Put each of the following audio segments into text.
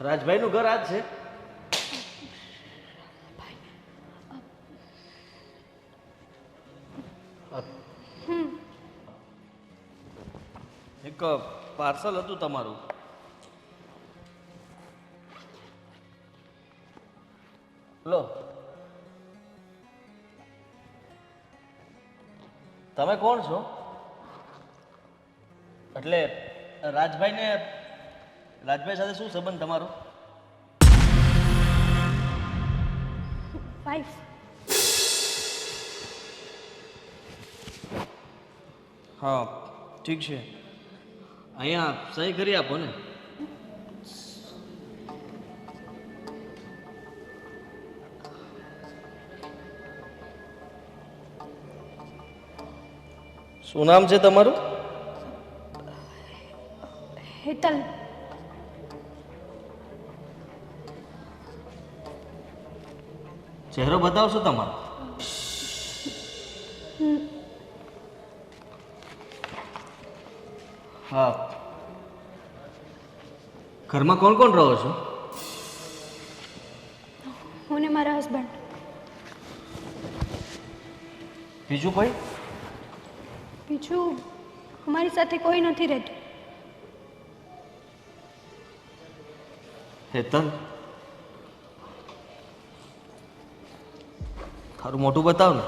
રાજભાઈનું ઘર આ જ છે. એક પાર્સલ હતું તમારું. લો. તમે કોણ છો? એટલે રાજભાઈને રાજભાઈ સાથે શું સંબંધ તમારો? વાઈફ હા ઠીક છે. અહીંયા સહી કરી આપો ને. શું નામ છે તમારું? હેતલ. ચહેરો બતાવશો તમારો? હા. ઘરમાં કોણ કોણ રહો છો? હું ને મારા હસબન્ડ બીજું કોઈ? બીજું અમારી સાથે કોઈ નથી રહેતું. હેતલ? તારું મોટું બતાવ ને.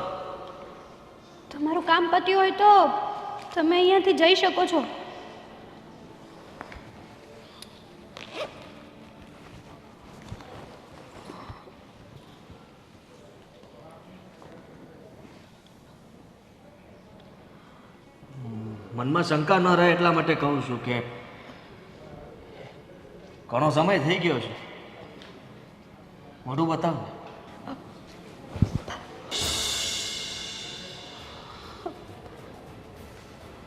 તમારું કામ પત્યું હોય તો તમે અહીંયાથી જઈ શકો છો. મનમાં શંકા ન રહે એટલા માટે કહું છું કે ઘણો સમય થઈ ગયો છે. મોઢું બતાવ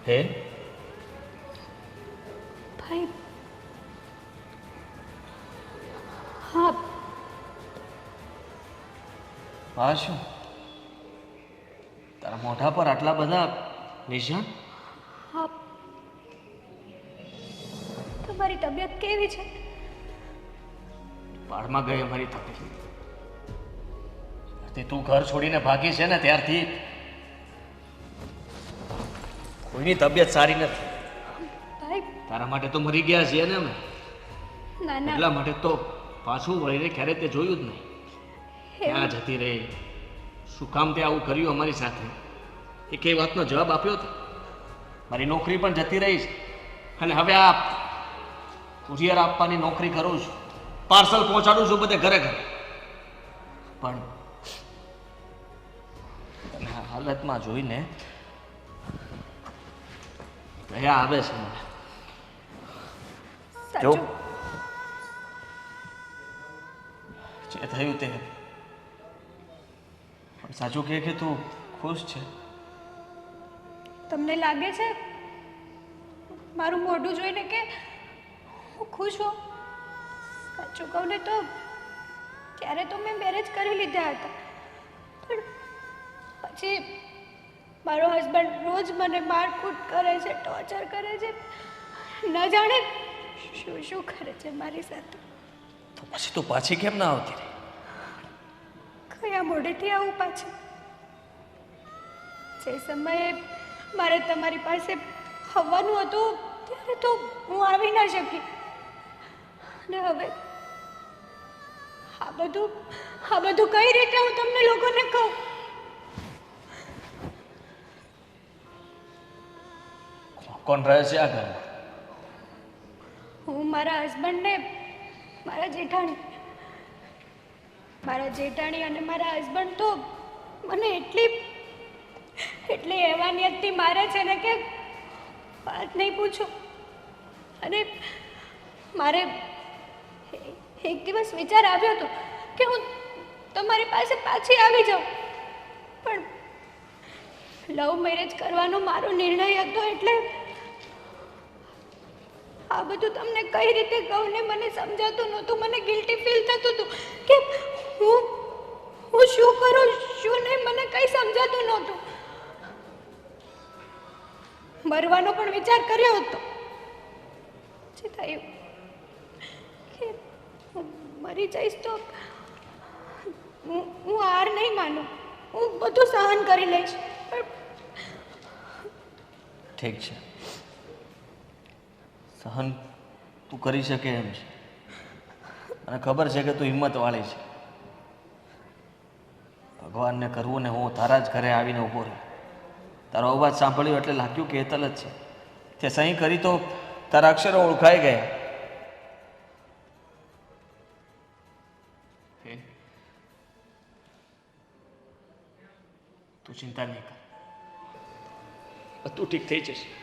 હે? ભાઈ હા. હા શું? તારા મોઢા પર આટલા બધા નિશાન? તમારી તબિયત કેવી છે? પાડમાં ગઈ અમારી તકલીફ તું ઘર છોડીને ભાગી છે ને ત્યારથી કોઈની તબિયત સારી નથી. ભાઈ. તારા માટે તો મરી ગયા છીએ ને અમે. ના ના. એટલા માટે તો પાછું વળીને ક્યારે તે જોયું જ નહીં. ક્યાં જતી રહી. શું કામ તે આવું કર્યું અમારી સાથે? એ કઈ વાતનો જવાબ આપ્યો હતો મારી નોકરી પણ જતી રહી છે. અને હવે આ કુરિયર આપવાની નોકરી કરું છું. પાર્સલ પહોંચાડું છું બધે ઘરે ઘરે. પણ હાલતમાં જોઈને દયા આવે છે મને જો જે થયું તે પણ સાચું કહે કે તું ખુશ છે તમને લાગે છે મારું મોઢું જોઈને કે હું ખુશ હોઉં સાચું કહું ને તો ત્યારે તો મેં મેરેજ કરી લીધા હતા પણ પછી મારો હસબન્ડ રોજ મને મારકૂટ કરે છે ટોર્ચર કરે છે. ન જાણે શું શું કરે છે મારી સાથે. તો પછી તું પાછી કેમ ના આવતી રે કયા મોઢેથી આવું પાછું? જે સમયે મારે તમારી પાસે આવવાનું હતું ત્યારે તો હું આવી ના શકી. અને હવે આ બધું આ બધું કઈ રીતે હું તમને લોકોને કહું? કોણ રહે છે આ ઘરમાં હું મારા હસબન્ડને મારા જેઠાણી મારા જેઠાણી અને મારા હસબન્ડ તો મને એટલી એટલી હેવાનિયતથી મારે છે ને કે વાત નહીં પૂછો. અને મારે એક દિવસ વિચાર આવ્યો હતો કે હું તમારી પાસે પાછી આવી જાઉં. પણ લવ મેરેજ કરવાનો મારો નિર્ણય હતો એટલે આ બધું તમને કઈ રીતે કહું ને મને સમજાતું નહોતું. મને ગિલ્ટી ફીલ થતું હતું કે હું હું શું કરું, શું નહીં, મને કંઈ સમજાતું નહોતું. મરવાનો પણ વિચાર કર્યો હતો. જે થયું કે મરી જઈશ તો હું હું હાર નહીં માનું. હું બધું સહન કરી લઈશ. ઠીક છે. સહન તું કરી શકે એમ છે. અને ખબર છે કે તું હિંમતવાળી છે. ભગવાનને કરવું ને હું તારા જ ઘરે આવીને ઊભો રહ્યો તારો અવાજ સાંભળ્યો એટલે લાગ્યું કે હેતલ જ છે. તે સહી કરી તો તારા અક્ષરો ઓળખાઈ ગયા? તું ચિંતા નહીં કર. બધું ઠીક થઈ જશે.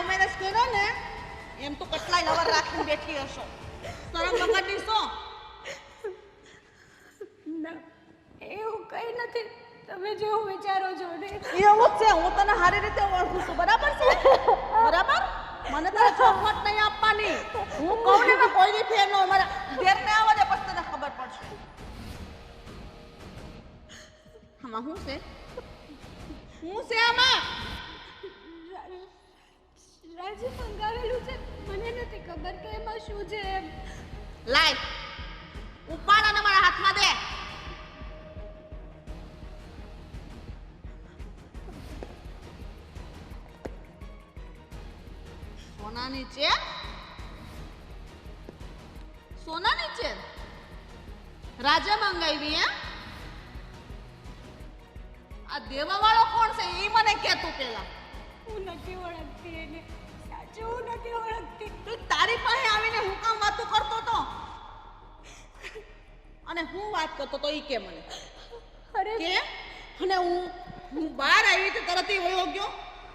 લવ મેરેજ કર્યો ને એમ તો કેટલાય લવર રાખીને બેઠી હશો. શરમ વગરની છો ના એવું કંઈ નથી. તમે જેવું વિચારો છો ને. એવું જ છે હું તને સારી રીતે ઓળખું છું. બરાબર છે? બરાબર? મને તારે ચોખવટ નહીં આપવાની. હું કહું ને કોઈ ની ફેર નો અમારા ઘેર ને આવો ને પછી તને ખબર પડશે. આમાં શું છે? શું છે આમાં? રાજે મંગાવેલું છે મને નથી ખબર કે એમાં શું છે એમ. લાય ઉપાડ અને મારા હાથમાં દે. સોનાની ચેન? સોનાની ચેન? રાજા મંગાવી એમ? આ દેવા વાળો કોણ છે એ મને કહેતું પેલા હું નથી ઓળખતી એને. હું નથી ઓળખતી તું તારી પાસે આવીને હું કામ વાતો કરતો તો? અને હું વાત કરતો તો ઈ કે મને. અરે કે? અને હું હું બહાર આવી તો તરત ઈ વયો ગયો.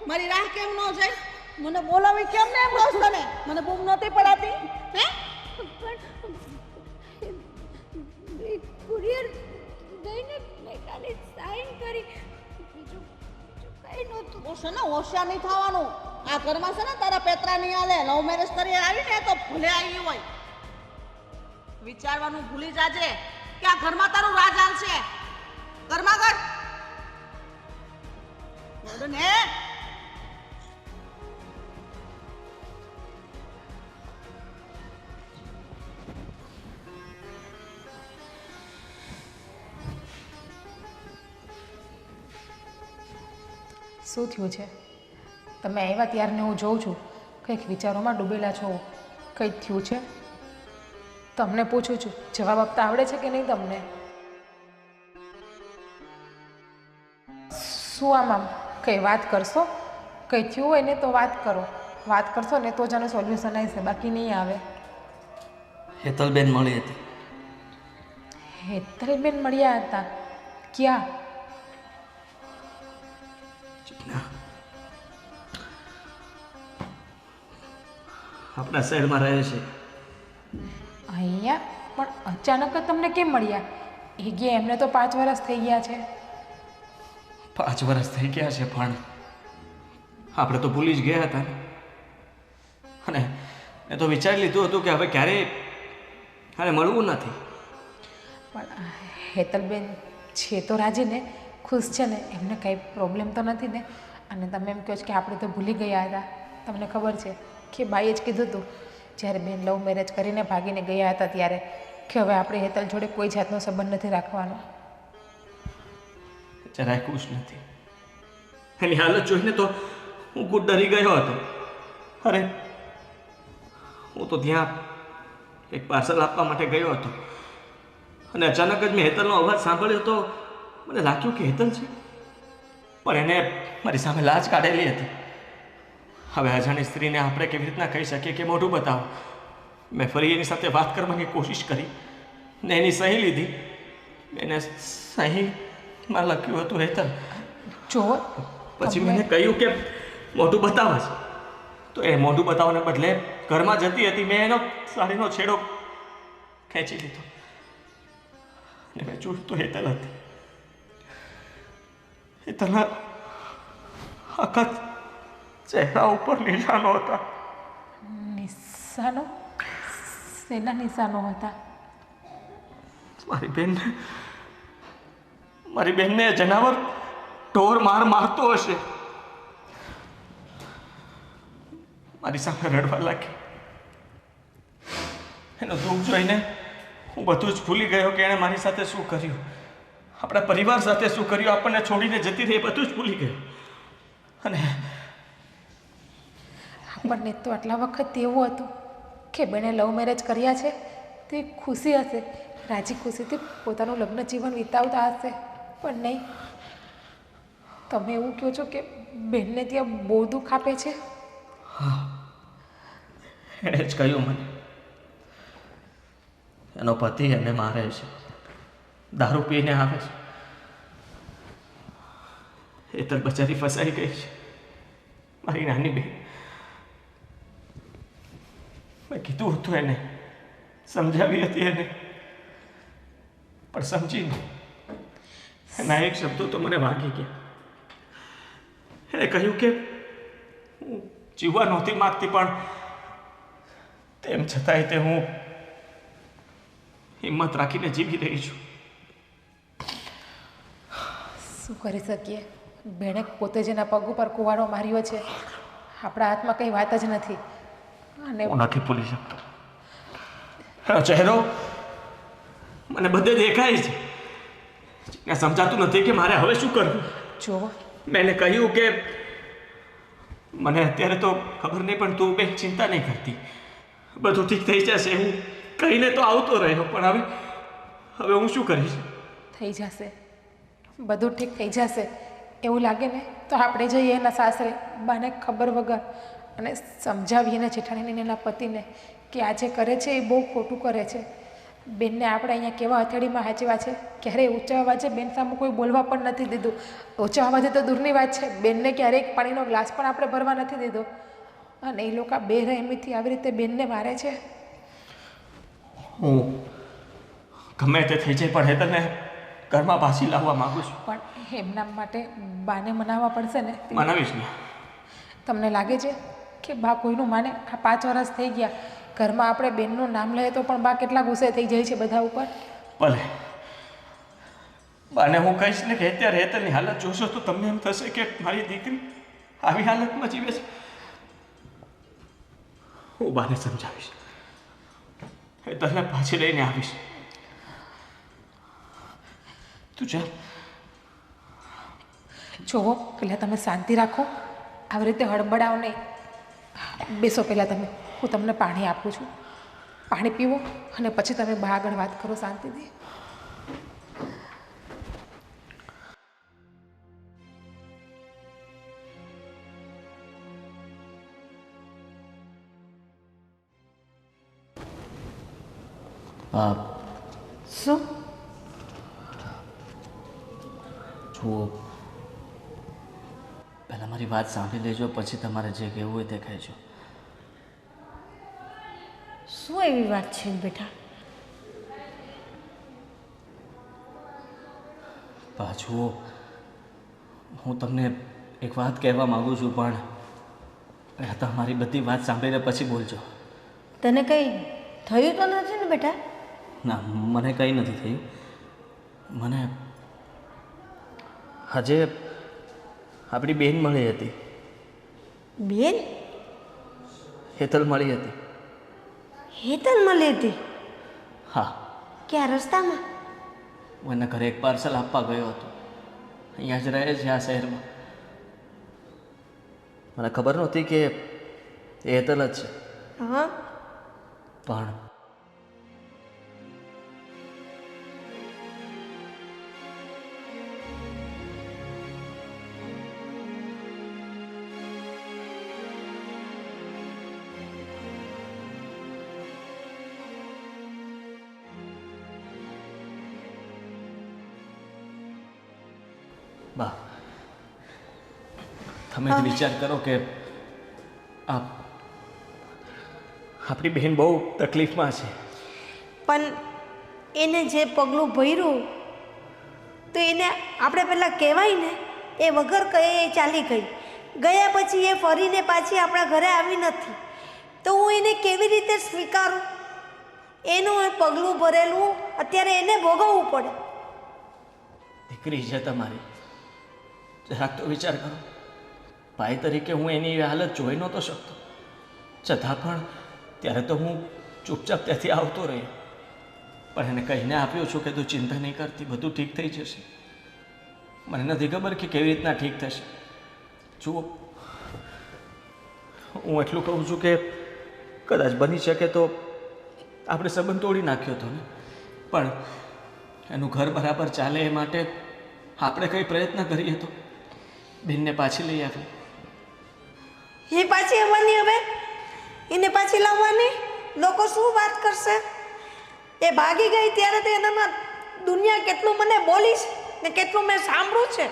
મારી રાહ કેમ ન જાય? મને બોલાવી કેમ ને એમ કહું તને? મને બૂમ નહોતી પડાતી. હે? પણ કુરિયર દઈને મેં સાઈન કરી. બીજું બીજું કંઈ નહોતું. ઓશા ને હોશિયાર નહીં થવાનું. આ ઘરમાં છે ને તારા પેતરા નહીં આલે લવ મેરેજ કરી આવીને તો ભૂલે આવી હોય. વિચારવાનું ભૂલી જાજે કે આ ઘરમાં તારું રાજ હાલશે ઘરમાં ઘર. ને. શું થયું છે? તમે આવ્યા ત્યારને હું જોઉં છું. કંઈક વિચારોમાં ડૂબેલા છો. કંઈક થયું છે? તમને પૂછું છું જવાબ આપતા આવડે છે કે નહીં તમને? શું આમ આમ? કંઈ વાત કરશો? કંઈ થયું હોય ને તો વાત કરો. વાત કરશો ને તો જ આનું સોલ્યુશન આવશે બાકી નહીં આવે. હેતલબેન મળી હતી. હેતલબેન મળ્યા હતા? ક્યાં? આપણા શહેરમાં રહે છે. અહીંયા? પણ અચાનક જ તમને કેમ મળ્યા? એ ગયા એમને તો પાંચ વર્ષ થઈ ગયા છે. પાંચ વર્ષ થઈ ગયા છે પણ આપણે તો ભૂલી જ ગયા હતા અને મેં તો વિચારી લીધું હતું કે હવે ક્યારેય અને મળવું નથી. પણ હેતલબેન છે તો રાજી ને ખુશ છે ને એમને કંઈ પ્રોબ્લેમ તો નથી ને? અને તમે એમ કહો છો કે આપણે તો ભૂલી ગયા હતા. તમને ખબર છે. કે બાઈએ જ કીધું હતું, જ્યારે બેન લવ મેરેજ કરીને ભાગીને ગયા હતા ત્યારે, કે હવે આપણે હેતલ જોડે કોઈ જાતનો સંબંધ નથી રાખવાનો. જરાય ખુશ નથી. એની હાલત જોઈને તો હું ખુદ ડરી ગયો હતો. અરે, હું તો ત્યાં એક પાર્સલ આપવા માટે ગયો હતો. અને અચાનક જ મેં હેતલનો અવાજ સાંભળ્યો તો મને લાગ્યું કે હેતલ છે. પણ એને મારી સામે લાજ કાઢેલી હતી. હવે અજાણી સ્ત્રીને આપણે કેવી રીતના કહી શકીએ કે મોઢું બતાવો? મેં ફરી એની સાથે વાત કરવાની કોશિશ કરી ને એની સહી લીધી. એને સહીમાં લખ્યું હતું હેતલ. જો પછી મને કહ્યું કે મોઢું બતાવે છે. તો એ મોઢું બતાવવાને બદલે ઘરમાં જતી હતી મેં એનો સાડીનો છેડો ખેંચી લીધો. અને મેં જોયું તો હેતલ હતી. હેતલના આખા ચહેરા ઉપર નિશાનો હતા. નિશાનો? શેના નિશાનો હતા? મારી બેનને મારી બેનને જનાવર ઢોર માર મારતો હશે. મારી સામે રડવા લાગી. એનો દુઃખ જોઈને હું બધું જ ભૂલી ગયો કે એણે મારી સાથે શું કર્યું. આપણા પરિવાર સાથે શું કર્યું આપણને છોડીને જતી રહી બધું જ ભૂલી ગયો. અને આપણને તો આટલા વખત એવું હતું કે બેને લવ મેરેજ કર્યા છે, તે ખુશી હશે. રાજી ખુશીથી પોતાનું લગ્ન જીવન વિતાવતા હશે. પણ નહીં. તમે એવું કહો છો કે બેનને ત્યાં બહુ દુઃખ આપે છે? એણે જ કહ્યું મને. એનો પતિ એને મારે છે. દારૂ પીને આવે છે. એ તો બચારી ફસાઈ ગઈ છે. મારી નાની બેન. મેં કીધું હતું એને. સમજાવી હતી એને. પણ સમજી નહીં એના એક શબ્દો તો મને વાગી ગયા. એણે કહ્યું કે હું જીવવા નહોતી માગતી, પણ તેમ છતાંય તે હું હિંમત રાખીને જીવી રહી છું. શું કરી શકીએ? બેણે પોતે જ એના પગ ઉપર કુવાડો માર્યો છે. આપણા હાથમાં કંઈ વાત જ નથી. હું નથી ભૂલી શકતો. એનો ચહેરો મને બધે દેખાય છે. ને સમજાતું નથી કે મારે હવે શું કરવું. જો મેં એને કહ્યું કે મને અત્યારે તો ખબર નહીં પણ તું બે ચિંતા નહીં કરતી. બધું ઠીક થઈ જશે. હું કહીને તો આવતો રહ્યો પણ હવે હવે હું શું કરીશ? થઈ જશે. બધું ઠીક થઈ જશે. એવું લાગે ને તો આપણે જઈએ એના સાસરે. બાને ખબર વગર. અને સમજાવીએ ને જેઠાણીને એના પતિને કે આ જે કરે છે એ બહુ ખોટું કરે છે. બેનને આપણે અહીંયા કેવા હથેળીમાં હાચવા છે? ક્યારેય ઊંચા અવાજે બેન સામે કોઈ બોલવા પણ નથી દીધું. ઊંચા અવાજે તો દૂરની વાત છે. બેનને ક્યારેય પાણીનો ગ્લાસ પણ આપણે ભરવા નથી દીધો. અને એ લોકો બે રહેમીથી આવી રીતે બેનને મારે છે? હું ગમે તે થઈ જાય પણ હેતરને ઘરમાં પાછી લાવવા માંગુ છું. પણ એમના માટે બાને મનાવવા પડશે ને? મનાવીશ ને. તમને લાગે છે? કે બા કોઈનું માને આ પાંચ વર્ષ થઈ ગયા. ઘરમાં આપણે બેનનું નામ લઈએ તો પણ બા કેટલા ગુસ્સે થઈ જાય છે બધા ઉપર. ભલે. બાને હું કહીશ ને કે અત્યારે હેતરની હાલત જોશો તો તમને એમ થશે કે મારી દીકરી આવી હાલતમાં જીવે છે. હું બાને સમજાવીશ. તને પાછી લઈને આવીશ. તું ચાલ જુઓ પેલા તમે શાંતિ રાખો. આવી રીતે હડબડાવો નહીં. બેસો પહેલાં તમે. હું તમને પાણી આપું છું. પાણી પીવો અને પછી તમે બા આગળ વાત કરો શાંતિથી. શું? જુઓ મારી વાત સાંભળી લેજો પછી તમારે જે કહેવું હોય તે કહેજો. શું એવી વાત છે બેટા? પાછું હું તમને એક વાત કહેવા માગું છું પણ તમારી બધી વાત સાંભળીને પછી બોલજો. તને કંઈ થયું તો નથી ને બેટા? ના મને કંઈ નથી થયું. મને આજે આપણી બેન મળી હતી. બેન? હેતલ મળી હતી. હેતલ મળી હતી? હા. ક્યાં રસ્તામાં? એના ઘરે એક પાર્સલ આપવા ગયો હતો. અહીંયા જ રહે છે આ શહેરમાં. મને ખબર નહોતી કે એ હેતલ જ છે. હા. પણ તમે જ વિચાર કરો કે આ આપણી બહેન બહુ તકલીફમાં છે. પણ એને જે પગલું ભર્યું તો એને આપણે પહેલાં કહેવાય ને એ વગર કહે એ ચાલી ગઈ. ગયા પછી એ ફરીને પાછી આપણા ઘરે આવી નથી. તો હું એને કેવી રીતે સ્વીકારું? એનું એ પગલું ભરેલું અત્યારે એને ભોગવવું પડે. દીકરી છે તમારી. જરાક તો વિચાર કરો. ભાઈ તરીકે હું એની હાલત જોઈ નહોતો શકતો. છતાં પણ ત્યારે તો હું ચૂપચાપ ત્યાંથી આવતો રહ્યો. પણ એને કહીને આપ્યો છું કે તું ચિંતા નહીં કરતી, બધું ઠીક થઈ જશે. મને નથી ખબર કે કેવી રીતના ઠીક થશે. જુઓ, હું એટલું કહું છું કે કદાચ બની શકે તો આપણે સંબંધ તોડી નાખ્યો હતો ને. પણ એનું ઘર બરાબર ચાલે એ માટે આપણે કંઈ પ્રયત્ન કરીએ તો. બેનને પાછી લઈ આવી એ પાછી આવવાની હવે? એને પાછી લાવવાની? લોકો શું વાત કરશે? એ ભાગી ગઈ ત્યારે તો એનામાં દુનિયા કેટલું મને બોલીશ ને કેટલું મેં સાંભળ્યું છે?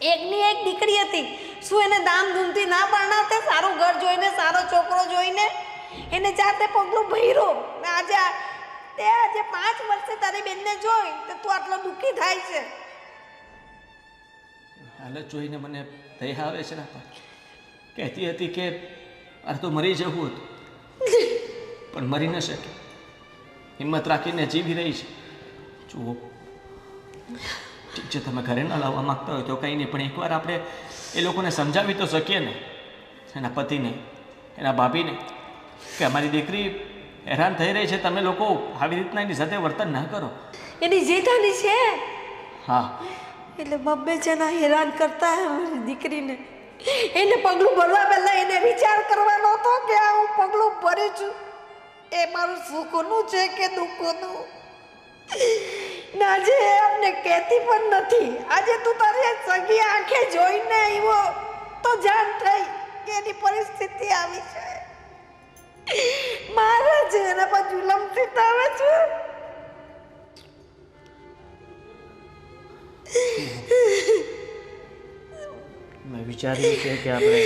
એકની એક દીકરી હતી. શું એને ધામધૂમથી ના પરણાવતે સારું ઘર જોઈને, સારો છોકરો જોઈને એને જાતે પગલું ભર્યું? ને આજે તે આજે પાંચ વર્ષે તારી બેનને જોઈ તો તું આટલો દુઃખી થાય છે. હાલત જોઈને મને દયા આવે છે ના કહેતી હતી કે અરે તો મરી જવું હતું. પણ મરી ન શકે. હિંમત રાખીને જીવી રહી છે. જુઓ. ઠીક છે તમે ઘરે ન લાવવા માંગતા હોય તો કંઈ નહીં પણ એકવાર આપણે એ લોકોને સમજાવી તો શકીએ ને એના પતિને એના ભાભીને કે અમારી દીકરી હેરાન થઈ રહી છે તમે લોકો આવી રીતના એની સાથે વર્તન ના કરો. એની જેઠાની છે? હા. એટલે બબ્બે જણા હેરાન કરતા હે દીકરીને. એને પગલું ભરવા પહેલા એને વિચાર કરવાનો હતો કે આ હું પગલું ભરી છું. એ મારું સુખનું છે કે દુઃખનું? ને એ આપને કહેતી પણ નથી. આજે તું તારી સગી આંખે જોઈને આવ્યો તો જાણ થઈ કે એની પરિસ્થિતિ આવી છે. મારા જ એના પર જુલમ સિતાવે છે. વિચાર્યું છે કે આપણે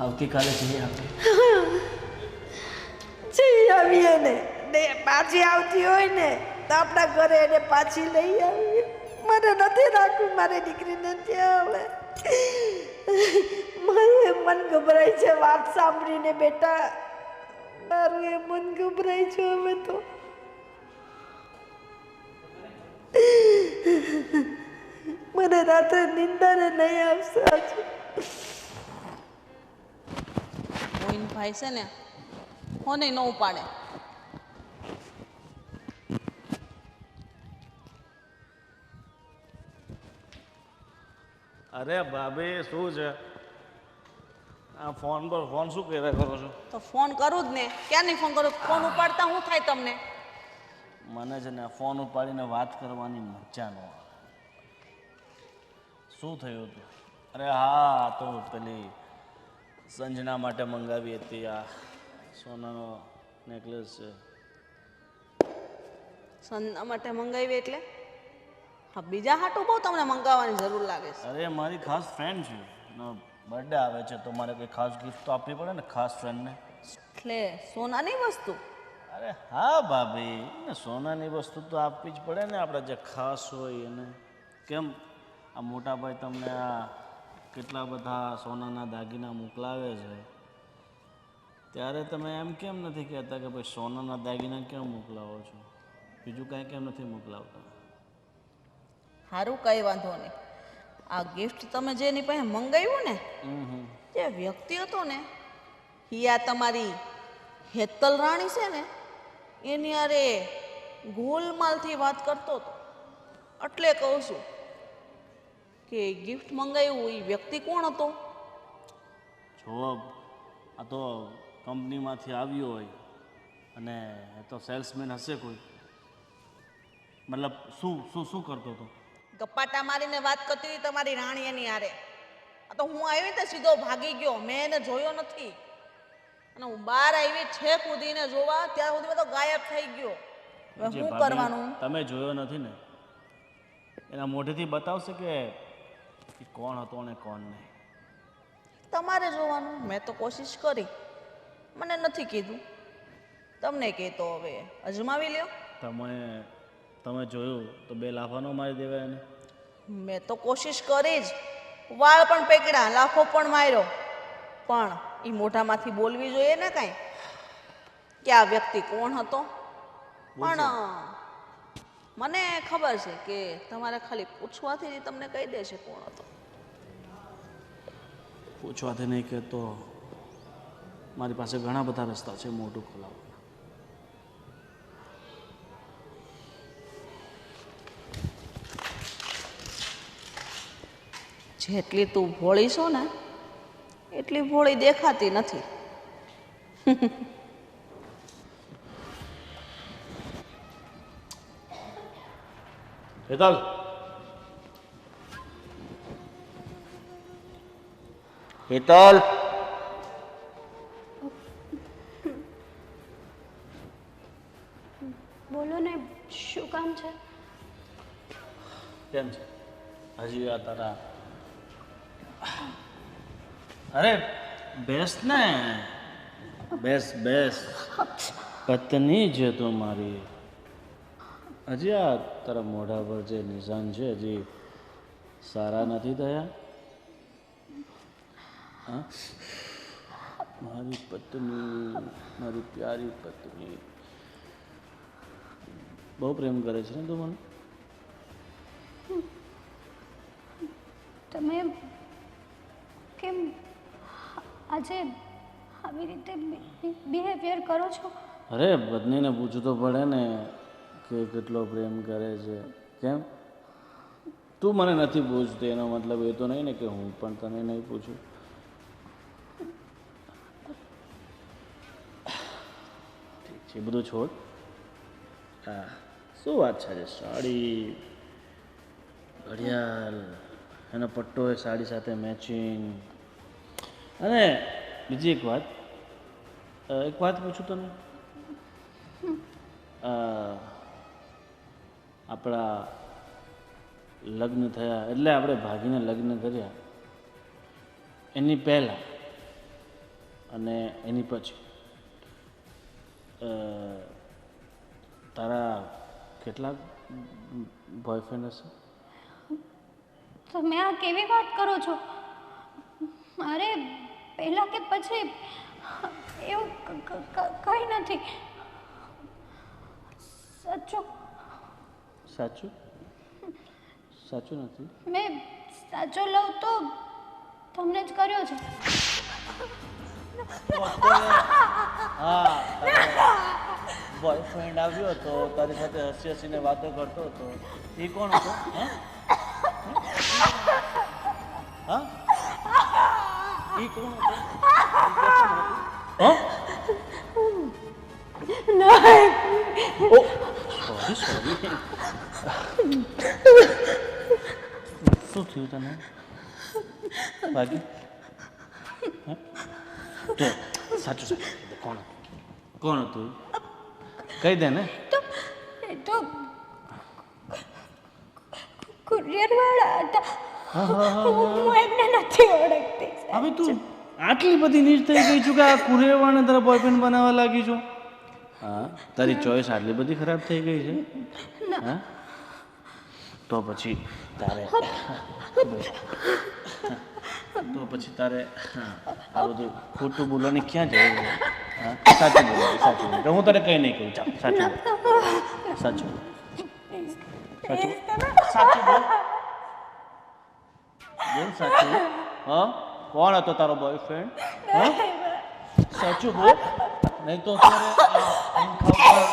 આવતીકાલે જઈએ આપણે જઈ આવીએ ને. ને પાછી આવતી હોય ને તો આપણા ઘરે એને પાછી લઈ આવીએ. મને નથી રાખવું મારી દીકરીને ત્યાં હવે મારું એ મન ગભરાય છે, વાત સાંભળીને બેટા. મારું એ મન ગભરાય છે હવે તો. મને રાત્રે નિંદાને નહીં આવશે આજે. મોહિનભાઈ છે ને ફોને ન ઉપાડે. અરે ભાભી શું છે? આ ફોન પર ફોન શું કર્યા કરો છો? તો ફોન કરું જ ને. ક્યાં નહીં ફોન કરું? ફોન ઉપાડતા શું થાય તમને? મને છે ને ફોન ઉપાડીને વાત કરવાની મજા ન આવે. શું થયું હતું? અરે હા તો પેલી સંજના માટે મંગાવી હતી આ સોનાનો નેકલેસ છે. સંજના માટે મંગાવી એટલે? હા બીજા હાટું બહુ તમને મંગાવવાની જરૂર લાગે છે. અરે મારી ખાસ ફ્રેન્ડ છે. બર્થડે આવે છે તો મારે કંઈ ખાસ ગિફ્ટ તો આપવી પડે ને ખાસ ફ્રેન્ડને એટલે સોનાની વસ્તુ? અરે હા ભાભી. ને સોનાની વસ્તુ તો આપવી જ પડે ને આપણે જે ખાસ હોય એને. કેમ? આ મોટા ભાઈ તમને આ કેટલા બધા સોનાના દાગીના મોકલાવે છે. ત્યારે તમે એમ કેમ નથી કહેતા કે ભાઈ સોનાના દાગીના કેમ મોકલાવો છો? બીજું કાંઈ કેમ નથી મોકલાવતા? સારું કંઈ વાંધો નહીં. આ ગિફ્ટ તમે જેની પાસે મંગાવ્યું ને જે વ્યક્તિ હતો ને આ તમારી હેતલ રાણી છે ને એની અરે ગોલમાલથી વાત કરતો હતો. એટલે કહું છું કે ગિફ્ટ મંગાવ્યું એ વ્યક્તિ કોણ હતો? જોબ આ તો કંપનીમાંથી આવ્યો હોય અને એ તો સેલ્સમેન હશે કોઈ. મતલબ શું શું શું કરતો હતો? ગપ્પાટા મારીને વાત કરતી હતી તમારી રાણી એની હારે. આ તો હું આવી તો સીધો ભાગી ગયો મેં એને જોયો નથી. અને હું બહાર આવી છે કૂદીને જોવા ત્યાં સુધી તો ગાયબ થઈ ગયો. હવે જે શું ભાભી કરવાનું? તમે જોયો નથી ને? એના મોઢેથી બતાવશે કે કે કોણ હતો અને કોણ નહીં. તમારે જોવાનું મેં તો કોશિશ કરી. મને નથી કીધું. તમને કહેતો હવે અજમાવી લ્યો. તમે તમે જોયું તો બે લાફાનો મારી દેવાય એને. મેં તો કોશિશ કરી જ. વાળ પણ પેકડા લાફો પણ માર્યો. પણ એ મોઢામાંથી બોલવી જોઈએ ને કાંઈ? કે આ વ્યક્તિ કોણ હતો? પણ મને ખબર છે કે તમારે ખાલી પૂછવાથી જ તમને કહી દેશે કોણ હતો. પૂછવાથી નહીં કે તો મારી પાસે ઘણા બધા રસ્તા છે મોટું ખોલાવવાના જેટલી તું ભોળી છો ને એટલી ભોળી દેખાતી નથી. હેતલ હેતલ બોલો ને શું કામ છે? કેમ છે? હજી આ તારા અરે બેસ ને. બેસ બેસ. પત્ની છે તો મારી. હજી આ તારા મોઢા પર જે નિશાન છે હજી સારા નથી થયા? મારી પત્ની મારી પ્યારી પત્ની. બહુ પ્રેમ કરે છે ને તું મને? તમે કેમ આજે આવી રીતે બિહેવિયર કરો છો? અરે પત્નીને પૂછવું તો પડે ને. કે કેટલો પ્રેમ કરે છે? કેમ? તું મને નથી પૂછતી એનો મતલબ એ તો નહીં ને કે હું પણ તને નહીં પૂછું. ઠીક છે બધું છોડ. હા શું વાત છે સાડી ઘડિયાળ એનો પટ્ટો એ સાડી સાથે મેચિંગ અને બીજી એક વાત. એક વાત પૂછું તને? અ, આપણા લગ્ન થયા, એટલે આપણે ભાગીને લગ્ન કર્યા. એની પહેલાં અને એની પછી. તારા કેટલાક બોયફ્રેન્ડ હશે? તમે આ કેવી વાત કરો છો? અરે, પહેલાં કે પછી? એવું કંઈ નથી. સાચું સાચું? સાચું નથી? મેં સાચો લવ તો તમને જ કર્યો છે. હા બોયફ્રેન્ડ આવ્યો હતો તારી સાથે હસી હસીને વાતો કરતો હતો. એ કોણ હતો? હા? એ કોણ હતો? હા? ઓ સોરી શું થયું તને બાકી? જો સાચું સાચું કોણ? કોણ હતું કહી દે ને તો એ તો કુરિયરવાળા હતા હું એમને નથી ઓળખતી હવે તું આટલી બધી નીચ થઈ ગઈ છું કે આ કુરેવાને તારા બોયફ્રેન્ડ બનાવવા લાગી છું હા? તારી ચોઈસ આટલી બધી ખરાબ થઈ ગઈ છે? હા? તો પછી તારે તો પછી તારે આ બધું ખોટું બોલવાની ક્યાં જરૂર છે? સાચું બોલ સાચું બોલ. હું તને કંઈ નહીં કહું. ચાલ સાચું સાચું સાચું સાચું બોલ. બોલ સાચું હા? કોણ હતો તારો બોયફ્રેન્ડ હા? સાચું બોલ. નહીં તો અત્યારે આ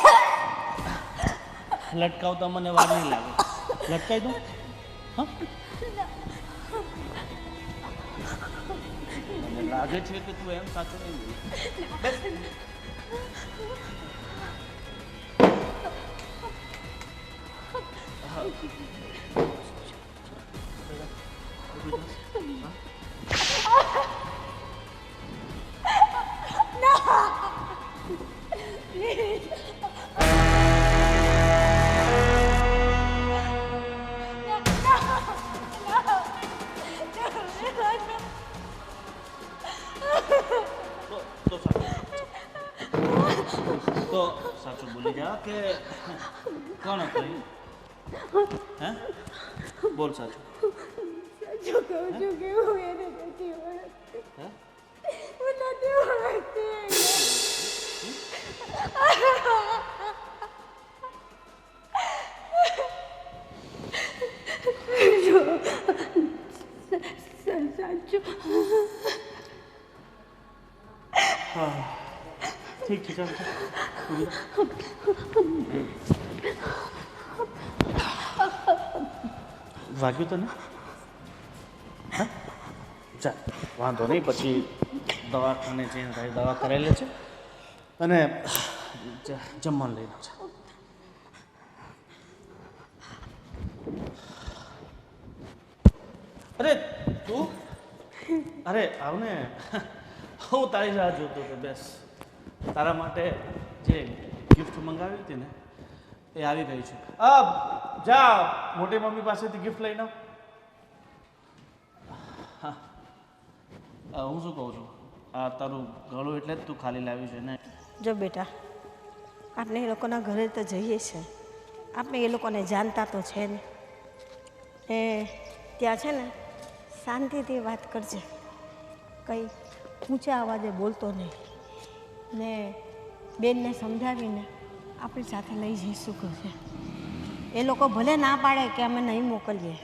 લટકાવતા મને વાર નહીં લાગે. લટકાઈ દઉં? હા? મને લાગે છે કે તું એમ સાચું નહીં બોલ. કોણ હતો એ? હે બોલ સાચું સાચું કહું છું કે હું એને નથી ઓળખતી હે હું નથી ઓળખતી એને. જો, સ- સાચું ઠીક છે ચાલ વાગ્યું તને? હા? ચાલ વાંધો નહીં, પછી દવાખાને જઈને તારી દવા કરાવી છે અને જમવાનું લઈને છે અરે, તું? અરે, આવને. હું તારી રાહ જોતો હતો, બેસ. તારા માટે જે ગિફ્ટ મંગાવી હતી ને, એ આવી ગઈ છે. આ જા મોટી મમ્મી પાસેથી ગિફ્ટ લઈને. હા શું કહું છું? આ તારું ગળું એટલે જ તું ખાલી લાવી છે ને? જો બેટા આપણે એ લોકોના ઘરે તો જઈએ છે. આપણે એ લોકોને જાણતા તો છે ને. એ ત્યાં છે ને શાંતિથી વાત કરજે. કંઈ ઊંચા અવાજે બોલતો નહીં. ને બેનને સમજાવીને આપણી સાથે લઈ જઈશું ઘરે. એ લોકો ભલે ના પાડે કે અમે નહીં મોકલીએ.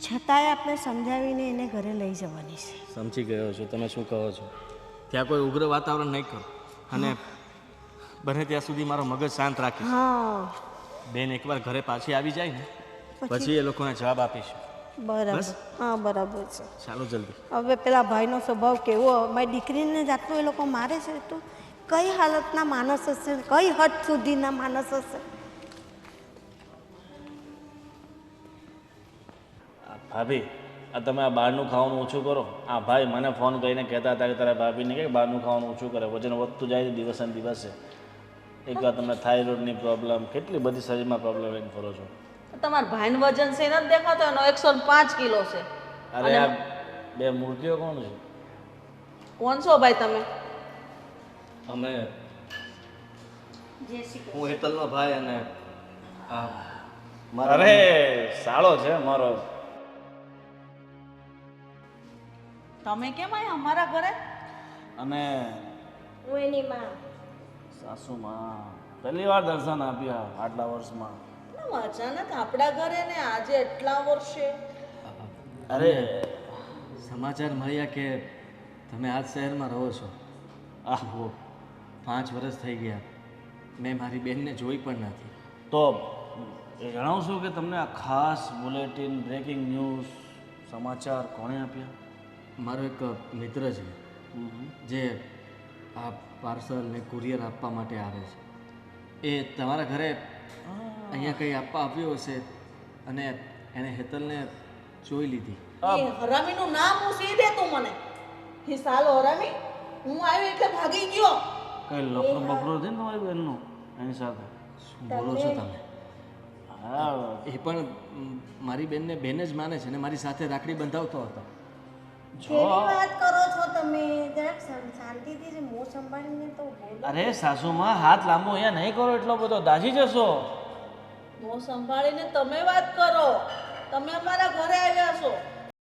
છતાંય આપણે સમજાવીને એને ઘરે લઈ જવાની છે. સમજી ગયો છું. તમે શું કહો છો? ત્યાં કોઈ ઉગ્ર વાતાવરણ નહીં કરો. અને બને ત્યાં સુધી મારો મગજ શાંત રાખીશ હા. બેન એકવાર ઘરે પાછી આવી જાય ને પછી? એ લોકોને જવાબ આપીશ. બરાબર. હા બરાબર છે. ચાલો જલ્દી. હવે પેલા ભાઈનો સ્વભાવ કેવો? મારી દીકરીને જ એ લોકો મારે છે તો કઈ હાલતના માણસ હશે? કઈ હદ સુધીના માણસ હશે? ભાભી આ તમે આ બહારનું ખાવાનું ઓછું કરો. આ ભાઈ મને ફોન કરીને કહેતા હતા કે તારા ભાભીને કે બહારનું ખાવાનું ઓછું કરે. વજન વધતું જાય છે દિવસે ને દિવસે. એકવાર તમને થાઇરોઇડની પ્રોબ્લેમ કેટલી બધી શરીરમાં પ્રોબ્લેમ લઈને ફરો છો? તમારા ભાઈનું વજન છે નથી દેખાતો એનો એકસો પાંચ કિલો છે. અરે આ બે મૂર્તિઓ કોણ છે? કોણ છો ભાઈ તમે. અમે હું હેતલનો ભાઈ અને આ મારા અરે સાળો છે મારો. તમે કેમ આયા અમારા ઘરે? અને હું એની માં. સાસુમાં પહેલી વાર દર્શન આપ્યા આટલા વર્ષમાં. અચાનક આપણા ઘરે ને આજે એટલા વર્ષે. અરે સમાચાર મળ્યા કે તમે આ શહેરમાં રહો છો. આહો. પાંચ વર્ષ થઈ ગયા. મેં મારી બેનને જોઈ પણ નથી. તો એ જણાવશો કે તમને આ ખાસ બુલેટિન બ્રેકિંગ ન્યૂઝ સમાચાર કોણે આપ્યા? મારો એક મિત્ર છે જે આ પાર્સલ ને કુરિયર આપવા માટે આવે છે. એ તમારા ઘરે અહીંયા કંઈ આપવા આવ્યો હશે અને એણે હેતલને જોઈ લીધી? હરામીનું નામ હું સી દે તું મને. હી સાલો હરામી હું આવી એટલે ભાગી ગયો. કઈ લફડો બફડો છે ને તમારી બહેનનું? એની સાથે? શું બોલો છો તમે? હા. એ પણ મારી બેનને બેન જ માને છે ને મારી સાથે રાખડી બંધાવતો હતો. વાત કરો છો તમે જરાક શાંતિથી જ મોં સંભાળીને તો બોલો. અરે સાસુમાં હાથ લાંબો અહીંયા નહીં કરો એટલો બધો દાજી જશો. મોં સંભાળીને તમે વાત કરો. તમે અમારા